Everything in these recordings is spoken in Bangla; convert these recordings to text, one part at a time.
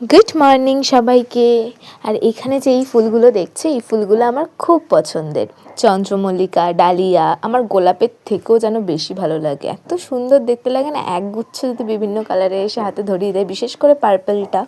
গুড মর্নিং সবাইকে। আর এখানে যে এই ফুলগুলো দেখছে, এই ফুলগুলো আমার খুব পছন্দের। চন্দ্রমল্লিকা, ডালিয়া, আমার গোলাপের থেকেও যেন বেশি ভালো লাগে। এত সুন্দর দেখতে লাগে না একগুচ্ছ যদি বিভিন্ন কালারে এসে হাতে ধরিয়ে দেয়, বিশেষ করে পার্পলটা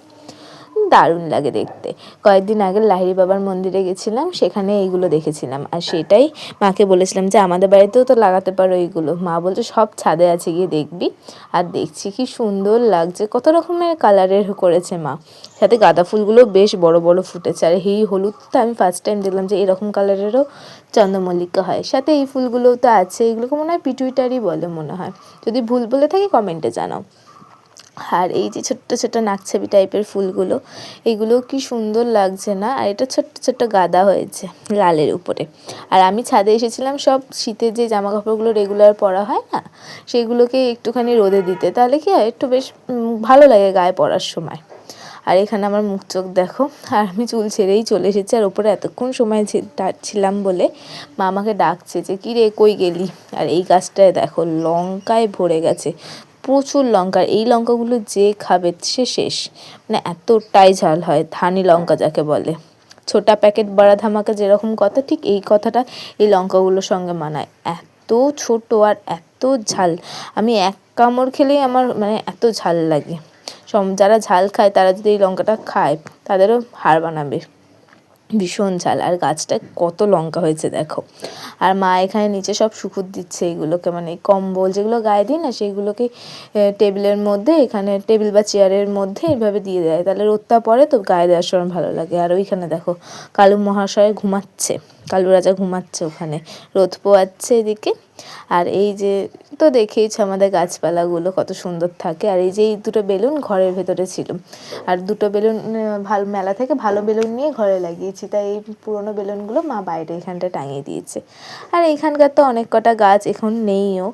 দারুণ লাগে দেখতে। কয়েকদিন আগে লাহিড়ি বাবার মন্দিরে গেছিলাম, সেখানে এইগুলো দেখেছিলাম। আর সেটাই মাকে বলেছিলাম যে, আমাদের বাড়িতেও তো লাগাতে পারো এইগুলো। মা বলছে, সব ছাদে আছে, গিয়ে দেখবি। আর দেখছি কি সুন্দর লাগছে, কত রকমের কালারের করেছে মা। সাথে গাঁদা ফুলগুলো বেশ বড় বড় ফুটেছে। আর এই হলুদ তো আমি ফার্স্ট টাইম দেখলাম যে, এরকম কালারেরও চন্দ্রমল্লিকা হয়। সাথে এই ফুলগুলোও তো আছে, এগুলোকে মনে হয় পিটুইটারই বলে মনে হয়। যদি ভুল বলে থাকি কমেন্টে জানাও। আর এই যে ছোট্ট ছোট্ট নাকছাবি টাইপের ফুলগুলো, এগুলো কি সুন্দর লাগছে না? আর এটা ছোট্ট ছোট্ট গাদা হয়েছে লালের উপরে। আর আমি ছাদে এসেছিলাম, সব শীতের যে জামা কাপড়গুলো রেগুলার পরা হয় না, সেগুলোকে একটুখানি রোদে দিতে। তাহলে কি হয়, একটু বেশ ভালো লাগে গায়ে পরার সময়। আর এখানে আমার মুখ চোখ দেখো, আর আমি চুল ছেড়েই চলে এসেছি। আর ওপরে এতক্ষণ সময় ছিলাম বলে মা আমাকে ডাকছে যে কী রে কই গেলি? আর এই গাছটায় দেখো, লঙ্কায় ভরে গেছে। প্রচুর লঙ্কা, এই লঙ্কাগুলো যে খাবে সে শেষ। মানে এতটাই ঝাল হয়, ধানি লঙ্কা যাকে বলে। ছোটা প্যাকেট বড়া ধামাকা যেরকম কথা, ঠিক এই কথাটা এই লঙ্কাগুলোর সঙ্গে মানায়। এত ছোট আর এত ঝাল। আমি এক কামড় খেলেই আমার মানে এত ঝাল লাগে। সম যারা ঝাল খায়, তারা যদি এই লঙ্কাটা খায়, তাদেরও হার বানাবে। ভীষণ ঝাল। আর গাছটা কত লঙ্কা হয়েছে দেখো। আর মা এখানে নিচে সব শুকুর দিচ্ছে এগুলোকে। মানে কম্বল যেগুলো গায়ে দিই না সেইগুলোকে টেবিলের মধ্যে, এখানে টেবিল বা চেয়ারের মধ্যে এভাবে দিয়ে দেয়। তাহলে রোদটা পরে তো গায়ে দেওয়ার সময় ভালো লাগে। আর ওইখানে দেখো, কালু মহাশয় ঘুমাচ্ছে। কালু রাজা ঘুমাচ্ছে ওখানে। রোদ পোয়াচ্ছে এদিকে। আর এই যে তো দেখেইছ আমাদের গাছপালাগুলো কত সুন্দর থাকে। আর এই যে এই দুটো বেলুন ঘরের ভেতরে ছিল। আর দুটো বেলুন ভালো, মেলা থেকে ভালো বেলুন নিয়ে ঘরে লাগিয়েছি। তাই এই পুরোনো বেলুনগুলো মা বাইরে এখানটা টাঙিয়ে দিয়েছে। আর এইখানকার তো অনেক কটা গাছ এখন নেইও।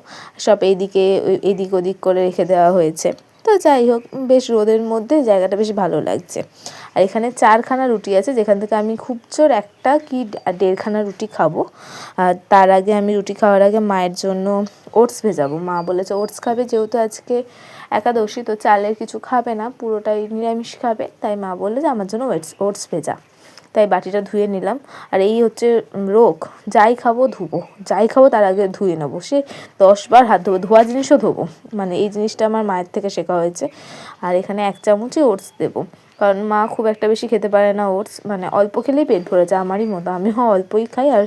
সব এইদিকে এদিক ওদিক করে রেখে দেওয়া হয়েছে। তো যাই হোক, বেশ রোদের মধ্যে জায়গাটা বেশ ভালো লাগছে। আর এখানে চারখানা রুটি আছে, যেখান থেকে আমি খুব জোর একটা কি দেড়খানা রুটি খাব। আর তার আগে আমি রুটি খাওয়ার আগে মায়ের জন্য ওটস ভেজাবো। মা বলেছে, ওটস খাবে যেহেতু আজকে একাদশী, তো চালের কিছু খাবে না, পুরোটাই নিরামিষ খাবে। তাই মা বললে যে, আমার জন্য ওটস ওটস ভেজা। তাই বাটিটা ধুয়ে নিলাম। আর এই হচ্ছে রোগ, যাই খাব ধুবো, যাই খাব তার আগে ধুয়ে নেব। সে দশবার হাত ধোবো, ধোয়া জিনিসও ধোবো মানে এই জিনিসটা আমার মায়ের থেকে শেখা হয়েছে। আর এখানে এক চামচই ওটস দেবো। কারণ মা খুব একটা বেশি খেতে পারে না ওটস। মানে অল্প খেলেই পেট ভরে যায়, আমারই মতো। আমিও অল্পই খাই আর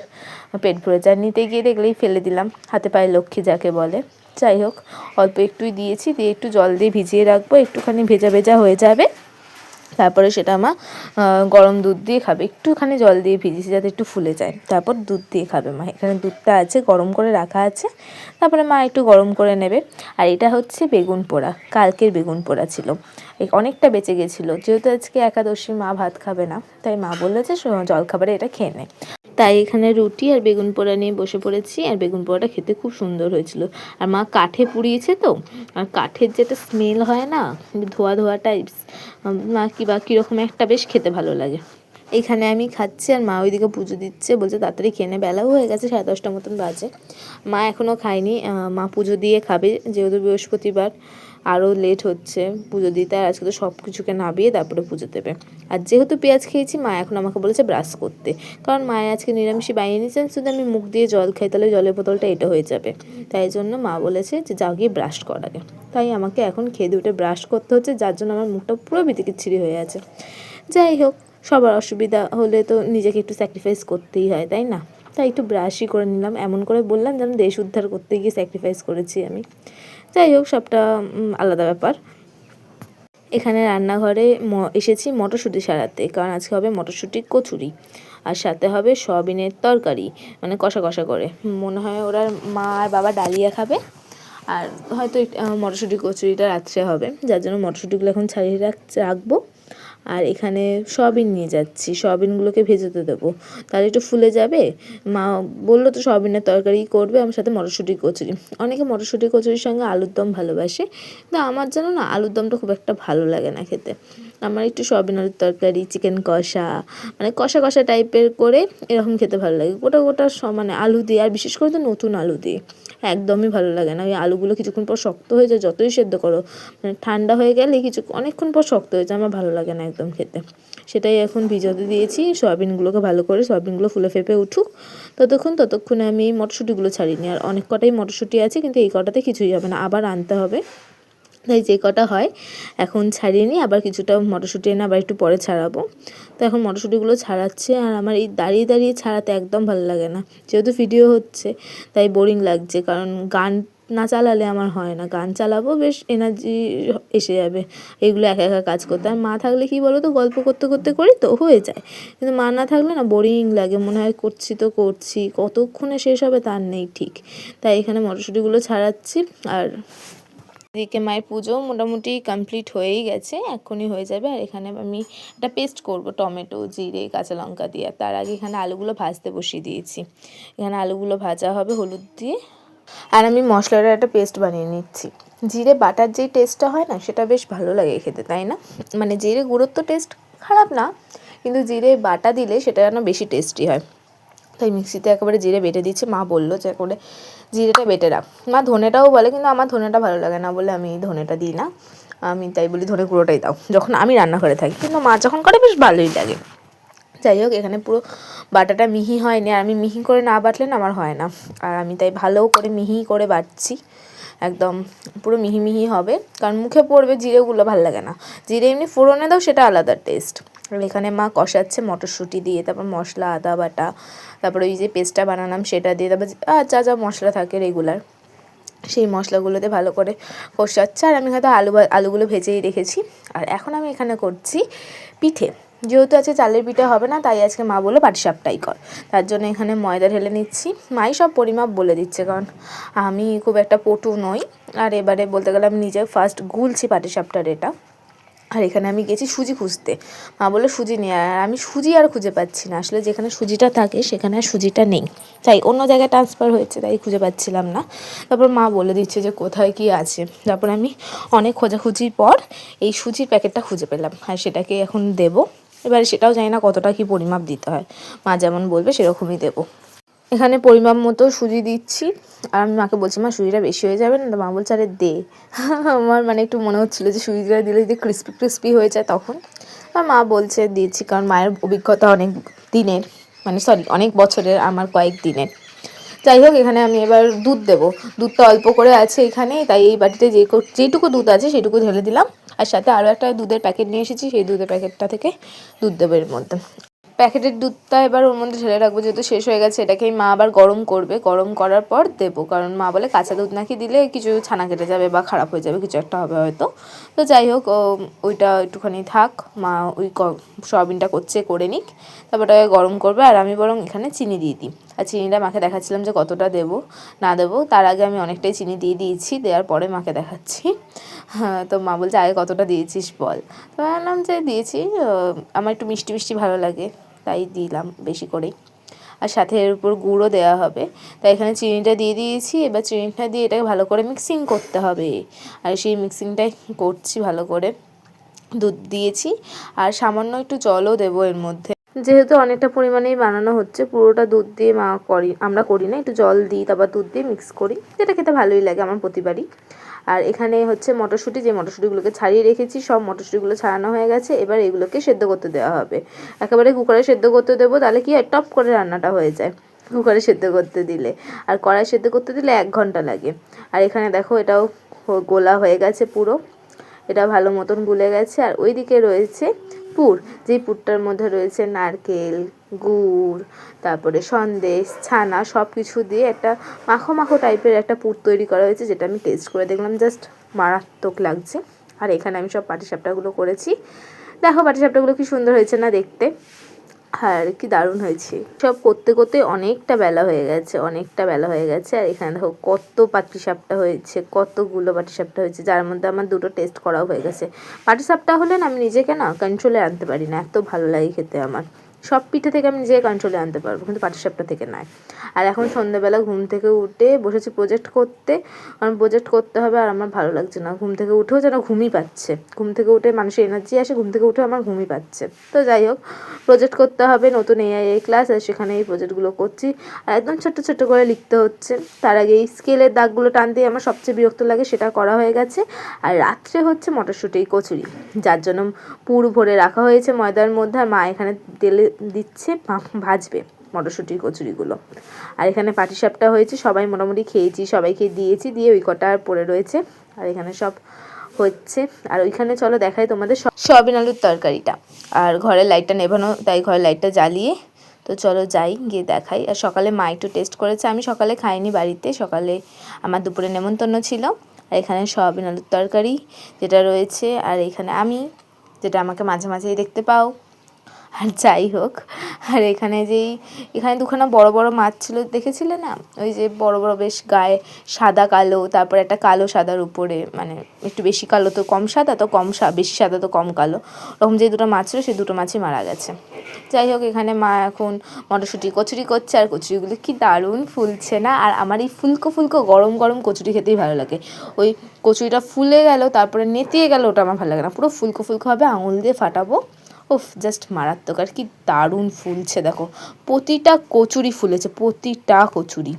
পেট ভরে যায়। নিতে গিয়ে দেখলেই ফেলে দিলাম, হাতে পায়ে লক্ষ্মী যাকে বলে। যাই হোক, অল্প একটুই দিয়েছি, দিয়ে একটু জল দিয়ে ভিজিয়ে রাখব। একটুখানি ভেজা ভেজা হয়ে যাবে। তারপরে সেটা মা গরম দুধ দিয়ে খাবে। একটুখানি জল দিয়ে ভিজিয়েছি যাতে একটু ফুলে যায়। তারপর দুধ দিয়ে খাবে মা। এখানে দুধটা আছে, গরম করে রাখা আছে। তারপরে মা একটু গরম করে নেবে। আর এটা হচ্ছে বেগুন পোড়া। কালকের বেগুন পোড়া ছিল। অনেকটা বেঁচে গেছিল। যেহেতু আজকে একাদশী, মা ভাত খাবে না। তাই মা বলল যে জলখাবারে এটা খেয়ে নেয় তাই এখানে রুটি আর বেগুন পোড়া নিয়ে বসে পড়েছি। আর বেগুন পোড়াটা খেতে খুব সুন্দর হয়েছিল। আর মা কাঠে পুড়িয়েছে তো। আর কাঠের যেটা স্মেল হয় না, ধোয়া ধোয়া টাইপস কি বা কীরকম একটা বেশ খেতে ভালো লাগে। এইখানে আমি খাচ্ছি আর মা ওইদিকে পুজো দিচ্ছে, বলছে তাড়াতাড়ি খেয়ে বেলাও হয়ে গেছে, সাড়ে দশটার মতন বাজে। মা এখনও খায়নি মা পুজো দিয়ে খাবে, যেহেতু বৃহস্পতিবার। আরও লেট হচ্ছে, পুজো দিতে আর আজকে তো সব কিছুকে নাবিয়ে তারপরে পুজো দেবে। আর যেহেতু পেঁয়াজ খেয়েছি, মা এখন আমাকে বলেছে ব্রাশ করতে। কারণ মায়ের আজকে নিরামিষই বাইরে নিয়েছেন, শুধু আমি মুখ দিয়ে জল খাই, তাহলে জলের বোতলটা এটা হয়ে যাবে। তাই জন্য মা বলেছে যে যাও গিয়ে ব্রাশ কর আগে। তাই আমাকে এখন খেয়ে উঠে ব্রাশ করতে হচ্ছে, যার জন্য আমার মুখটা পুরো বিতিকিচ্ছিরি হয়ে আছে। যাই হোক, সবার অসুবিধা হলে তো নিজেকে একটু স্যাক্রিফাইস করতেই হয়, তাই না? তাই একটু ব্রাশই করে নিলাম, এমন করে বললাম যেন দেশ উদ্ধার করতে গিয়ে স্যাক্রিফাইস করেছি আমি। যাই হোক, সবটা আলাদা ব্যাপার। এখানে রান্নাঘরে এসেছি মটরশুঁটি সারাতে, কারণ আজকে হবে মটরশুঁটি কচুরি। আর সাথে হবে সয়াবিনের তরকারি মানে কষা কষা করে। মনে হয় ওরা মা আর বাবা ডালিয়া খাবে। আর হয়তো মটরশুঁটি কচুরিটা রাত্রে হবে, যার জন্য মটরশুঁটিগুলো এখন ছাড়িয়ে রাখ, রাখব। আর এখানে সয়াবিন নিয়ে যাচ্ছি। সয়াবিনগুলোকে ভেজেতে দেবো। তাহলে একটু ফুলে যাবে? মা বলল তো সয়াবিনের তরকারি করবে, আমার সাথে মটরশুঁটি কচুরি। অনেকে মটরশুঁটি কচুরির সঙ্গে আলুর দম ভালোবাসে। কিন্তু আমার যেন না আলুর দমটা খুব একটা ভালো লাগে না খেতে। আমার একটু সয়াবিন আলুর তরকারি, চিকেন কষা মানে কষা কষা টাইপের করে এরকম খেতে ভালো লাগে। গোটা গোটা মানে আলু দিয়ে, আর বিশেষ করে তো নতুন আলু দিয়ে। একদমই ভালো লাগে না। ওই আলুগুলো কিছুক্ষণ পর শক্ত হয়ে যায়, যতই সেদ্ধ করো। মানে ঠান্ডা হয়ে গেলে কিছু, অনেকক্ষণ পর শক্ত হয়ে যায়, আমার ভালো লাগে না একদম খেতে। সেটাই এখন ভিজাতে দিয়েছি, সয়াবিনগুলোকে ভালো করে সয়াবিনগুলো ফুলে ফেপে উঠুক। ততক্ষণ, ততক্ষণে আমি এই মটরশুঁটিগুলো ছাড়িনি। আর অনেক কটাই মটরশুঁটি আছে, কিন্তু এই কটাতে কিছুই হবে না, আবার আনতে হবে। তাই যে কটা হয়, এখন ছাড়িয়ে নিই। আবার কিছুটা মটরশুঁটি এনে আবার একটু পরে ছাড়াবো। তো এখন মটরশুঁটিগুলো ছাড়াচ্ছে আর আমার এই দাঁড়িয়ে দাঁড়িয়ে ছাড়াতে একদম ভালো লাগে না। যেহেতু ভিডিও হচ্ছে, তাই বোরিং লাগছে। কারণ গান না চালালে আমার হয় না। গান চালাবো, বেশ এনার্জি এসে যাবে। এগুলো একা একা কাজ করতে। আর মা থাকলে কি বলো তো গল্প করতে করতে করি তো হয়ে যায়। কিন্তু মা না থাকলে না বোরিং লাগে। মনে হয় করছি তো করছি, কতক্ষণে শেষ হবে তার নেই ঠিক। তাই এখানে মটরশুঁটিগুলো ছাড়াচ্ছি। আর এদিকে মায়ের পুজো মোটামুটি কমপ্লিট হয়েই গেছে, এখনই হয়ে যাবে। আর এখানে আমি একটা পেস্ট করব, টমেটো, জিরে, কাঁচা লঙ্কা দিয়ে। তার আগে এখানে আলুগুলো ভাজতে বসিয়ে দিয়েছি। এখানে আলুগুলো ভাজা হবে হলুদ দিয়ে। আর আমি মশলার একটা পেস্ট বানিয়ে নিচ্ছি। জিরে, বাটার যেই টেস্টটা হয় না, সেটা বেশ ভালো লাগে খেতে, তাই না? মানে জিরে গুঁড়োর তো টেস্ট খারাপ না, কিন্তু জিরে, বাটা দিলে সেটা যেন বেশি টেস্টি হয়। তাই মিক্সিতে একেবারে জিরে বেটে দিচ্ছে মা বলল যে করে জিরেটা বেটে রাখ। মা ধনেটাও বলে, কিন্তু আমার ধনেটা ভালো লাগে না বলে আমি ধনেটা দিই না। আমি তাই বলি ধনে গুঁড়োটাই দাও, যখন আমি রান্না করে থাকি। কিন্তু মা যখন করে বেশ ভালোই লাগে। যাই হোক, এখানে পুরো বাটাটা মিহি হয়নি, আর আমি মিহি করে না বাটলে না আমার হয় না। আর আমি তাই ভালো করে মিহি করে বাটছি। একদম পুরো মিহি মিহি হবে, কারণ মুখে পড়বে জিরেগুলো, ভালো লাগে না। জিরে এমনি ফোড়নে দাও, সেটা আলাদা টেস্ট এখানে মা কষাচ্ছে মটরশুঁটি দিয়ে, তারপর মশলা, আদা বাটা, তারপরে ওই যে পেস্টটা বানালাম সেটা দিয়ে, তারপর আর যা যা মশলা থাকে রেগুলার সেই মশলাগুলোতে ভালো করে কষাচ্ছে। আর আমি হয়তো আলু আলুগুলো ভেজেই রেখেছি। আর এখন আমি এখানে করছি পিঠে। যেহেতু আজকে চালের পিঠে হবে না, তাই আজকে মা বলল পাটিসাপটাই কর। তার জন্য এখানে ময়দা ঢেলে নিচ্ছি। মাই সব পরিমাপ বলে দিচ্ছে, কারণ আমি খুব একটা পটু নই। আর এবারে বলতে গেলে আমি নিজে ফার্স্ট গুলছি পাটিসাপটার এটা। আর এখানে আমি গেছি সুজি খুঁজতে। মা বলল, সুজি নিয়ে আর আমি সুজি আর খুঁজে পাচ্ছি না। আসলে যেখানে সুজিটা থাকে, সেখানে সুজিটা নেই। তাই অন্য জায়গায় ট্রান্সফার হয়েছে, তাই খুঁজে পাচ্ছিলাম না। তারপর মা বলে দিচ্ছে যে, কোথায় কি আছে? তারপর আমি অনেক খোঁজাখুঁজির পর এই সুজির প্যাকেটটা খুঁজে পেলাম। আর সেটাকে এখন দেবো। এবারে সেটাও জানি না কতটা কি পরিমাপ দিতে হয়। মা যেমন বলবে, সেরকমই দেবো। এখানে পরিমাপ মতো সুজি দিচ্ছি। আর আমি মাকে বলছি, মা, সুজিটা বেশি হয়ে যাবে না? তো মা বলছে, আরে, দে। আমার মানে একটু মনে হচ্ছিল যে সুজিটা দিলে যদি ক্রিস্পি ক্রিস্পি হয়ে যায় তখন। আর মা বলছে দিয়েছি কারণ মায়ের অভিজ্ঞতা অনেক দিনের মানে সরি অনেক বছরের, আমার কয়েক দিনের। যাই হোক, এখানে আমি এবার দুধ দেবো। দুধটা অল্প করে আছে এখানে, তাই এই বাটিতে যে যেটুকু দুধ আছে সেটুকু ঢেলে দিলাম। আর সাথে আরও একটা দুধের প্যাকেট নিয়ে এসেছি, সেই দুধের প্যাকেটটা থেকে দুধ দেবো এর মধ্যে। প্যাকেটের দুধটা এবার ওর মধ্যে ঢেলে রাখব, যেহেতু শেষ হয়ে গেছে এটাকেই মা আবার গরম করবে। গরম করার পর দেবো, কারণ মা বলে কাঁচা দুধ নাকি দিলে কিছু ছানা কেটে যাবে বা খারাপ হয়ে যাবে, কিছু একটা হবে হয়তো। তো যাই হোক ওইটা একটুখানি থাক, মা ওই সয়াবিনটা করছে, করে নিক। তারপর ওটাকে গরম করবে, আর আমি বরং এখানে চিনি দিয়ে দিই। আর চিনিটা মাকে দেখাচ্ছিলাম যে কতটা দেবো, না দেবো, তার আগে আমি অনেকটাই চিনি দিয়ে দিয়েছি, দেওয়ার পরে মাকে দেখাচ্ছি। হ্যাঁ তো মা বলছে, আগে কতটা দিয়েছিস বল? তো বললাম যে দিয়েছি আমার একটু মিষ্টি মিষ্টি ভালো লাগে। তাই দিলাম বেশি করেই আর সাথে এর উপর গুঁড়ো দেওয়া হবে। তাই এখানে চিনিটা দিয়ে দিয়েছি। এবার চিনিটা দিয়ে এটাকে ভালো করে মিক্সিং করতে হবে। আর সেই মিক্সিংটাই করছি ভালো করে। দুধ দিয়েছি। আর সামান্য একটু জলও দেবো এর মধ্যে। যেহেতু অনেকটা পরিমাণেই বানানো হচ্ছে, পুরোটা দুধ দিয়ে মা করি, আমরা করি না। একটু জল দিই, তারপর দুধ দিয়ে মিক্স করি। যেটা খেতে ভালোই লাগে আমার প্রতিবারই। আর এখানে হচ্ছে মটরশুঁটি, যে মটরশুঁটিগুলোকে ছাড়িয়ে রেখেছি, সব মটরশুঁটিগুলো ছাড়ানো হয়ে গেছে। এবার এগুলোকে সেদ্ধ করতে দেওয়া হবে। একেবারে কুকারে সেদ্ধ করতে দেবো, তাহলে কি হয়? টপ করে রান্নাটা হয়ে যায় কুকারে সেদ্ধ করতে দিলে। আর কড়াই সেদ্ধ করতে দিলে এক ঘণ্টা লাগে। আর এখানে দেখো এটাও গোলা হয়ে গেছে পুরো। এটা ভালো মতন গুলে গেছে। আর ওইদিকে রয়েছে পুর। যেই পুরটার মধ্যে রয়েছে নারকেল গুড়, তারপরে সন্দেশ, ছানা সব কিছু দিয়ে একটা মাখো মাখো টাইপের একটা পুর তৈরি করা হয়েছে, যেটা আমি টেস্ট করে দেখলাম জাস্ট মারাত্মক লাগছে। আর এখানে আমি সব পাটিসাপটাগুলো করেছি। দেখো পাটিসাপটাগুলো কি সুন্দর হয়েছে না দেখতে? আর কি দারুণ হয়েছে। সব করতে করতে অনেকটা বেলা হয়ে গেছে, অনেকটা বেলা হয়ে গেছে। আর এখানে দেখো কত পাটিসাপটা হয়েছে, কতগুলো পাটিসাপটা হয়েছে, যার মধ্যে আমার দুটো টেস্ট করাও হয়ে গেছে। পাটিসাপটা হলে না আমি নিজেকে না কন্ট্রোলে আনতে পারি না, এত ভালো লাগে খেতে আমার। সব পিঠে থেকে আমি নিজেকে কন্ট্রোলে আনতে পারব, কিন্তু পাটিসাপটা থেকে নয়। আর এখন সন্ধ্যাবেলা ঘুম থেকে উঠে বসেছি প্রজেক্ট করতে। কারণ প্রজেক্ট করতে হবে আর আমার ভালো লাগছে না। ঘুম থেকে উঠেও যেন ঘুমই পাচ্ছে। ঘুম থেকে উঠে মানুষের এনার্জি আসে, ঘুম থেকে উঠে আমার ঘুমই পাচ্ছে। তো যাই হোক প্রজেক্ট করতে হবে, নতুন এআই ক্লাস আর সেখানে এই প্রজেক্টগুলো করছি। আর একদম ছোট্ট ছোট্ট করে লিখতে হচ্ছে। তার আগে এই স্কেলের দাগগুলো টানতেই আমার সবচেয়ে বিরক্ত লাগে সেটা করা হয়ে গেছে। আর রাত্রে হচ্ছে মটরশুঁটি, কচুরি, যার জন্য পুর ভরে রাখা হয়েছে ময়দার মধ্যে। আর মা এখানে তেলে দিচ্ছে ভাজবে মটরশুঁটির কচুরিগুলো। আর এখানে পাটিসাপটা হয়েছে, সবাই মোটামুটি খেয়েছি, সবাইকে দিয়েছি, দিয়ে ওই কটা আর পড়ে রয়েছে। আর এখানে সব হচ্ছে। আর ওইখানে চলো দেখাই তোমাদের স- সয়াবিন আলুর তরকারিটা। আর ঘরের লাইটটা নেভানো, তাই ঘরের লাইটটা জ্বালিয়ে তো চলো যাই, গিয়ে দেখাই। আর সকালে মা একটু টেস্ট করেছে, আমি সকালে খাইনি বাড়িতে, সকালে আমার দুপুরে নেমন্তন্ন ছিল। আর এখানে সয়াবিন আলুর তরকারি যেটা রয়েছে, আর এখানে আমি, যেটা আমাকে মাঝে মাঝেই দেখতে পাও। আর যাই হোক, আর এখানে যেই, এখানে দুখানা বড় বড় মাছ ছিল, দেখেছিলে না? ওই যে বড় বড় বেশ গায়ে সাদা কালো, তারপর একটা কালো সাদার উপরে মানে একটু বেশি কালো তো কম সাদা, তো কম বেশি সাদা তো কম কালো। ওরকম যে দুটো মাছ ছিল সেই দুটো মাছই মারা গেছে। যাই হোক, এখানে মা এখন মটরশুঁটি, কচুরি করছে, আর কচুরিগুলো কি দারুণ ফুলছে না? আর আমার এই ফুলকো ফুলকো গরম গরম কচুরি খেতেই ভালো লাগে। ওই কচুরিটা ফুলে গেল, তারপরে নেতিয়ে গেল, ওটা আমার ভালো লাগে না। পুরো ফুলকো ফুলকো হবে আঙুল দিয়ে ফাটাবো। উফ জাস্ট মারাত্মক। আর কি দারুণ ফুলছে, দেখো। প্রতিটা কচুরি ফুলেছে, প্রতিটা কচুরি।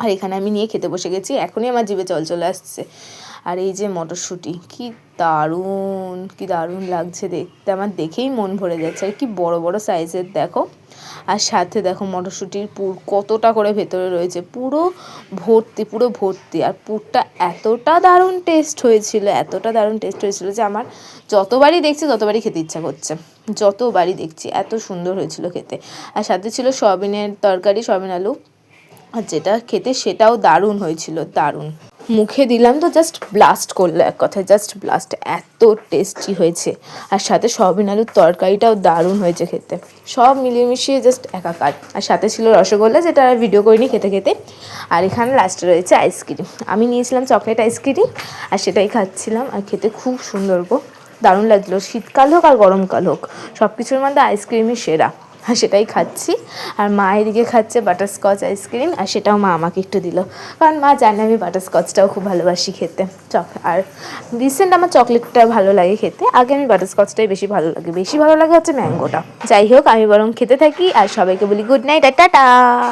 আর এখানে আমি নিয়ে খেতে বসে গেছি, এখনই আমার জিভে জল চলে আসছে। আর এই যে মটরশুঁটি, কি দারুণ কি দারুণ লাগছে দেখতে। আমার দেখেই মন ভরে যাচ্ছে। আর কি বড় বড় সাইজের দেখো। আর সাথে দেখো মটরশুঁটির পুর কতটা করে ভেতরে রয়েছে, পুরো ভর্তি পুরো ভর্তি। আর পুরটা এতটা দারুণ টেস্ট হয়েছিল, এতটা দারুণ টেস্ট হয়েছিল যে আমার যতবারই দেখছি ততবারই খেতে ইচ্ছা করছে। যতবারই দেখছি, এত সুন্দর হয়েছিল খেতে। আর সাথে ছিল সয়াবিনের তরকারি, সয়াবিন আলু, আর যেটা খেতে সেটাও দারুণ হয়েছিল, দারুণ। মুখে দিলাম তো জাস্ট ব্লাস্ট করল এক কথায় জাস্ট ব্লাস্ট এত টেস্টি হয়েছে। আর সাথে সয়াবিন আলুর তরকারিটাও দারুণ হয়েছে খেতে। সব মিলিয়ে মিশিয়ে জাস্ট একাকার। আর সাথে ছিল রসগোল্লা, যেটা আর ভিডিও করিনি খেতে খেতে। আর এখানে লাস্টে রয়েছে আইসক্রিম আমি নিয়েছিলাম চকলেট আইসক্রিম আর সেটাই খাচ্ছিলাম। আর খেতে খুব সুন্দর গো। দারুণ লাগছিল শীতকাল হোক আর গরমকাল হোক সব কিছুর মধ্যে আইসক্রিমই সেরা। আর সেটাই খাচ্ছি। আর মা এদিকে খাচ্ছে বাটারস্কচ আইসক্রিম আর সেটাও মা আমাকে একটু দিল। কারণ মা জানে আমি বাটারস্কচটাও খুব ভালোবাসি খেতে। চক আর রিসেন্ট আমার চকলেটটা ভালো লাগে খেতে। আগে আমি বাটারস্কচটাই বেশি ভালো লাগে। বেশি ভালো লাগে হচ্ছে ম্যাঙ্গোটা যাই হোক, আমি বরং খেতে থাকি, আর সবাইকে বলি গুড নাইট আর টাটা।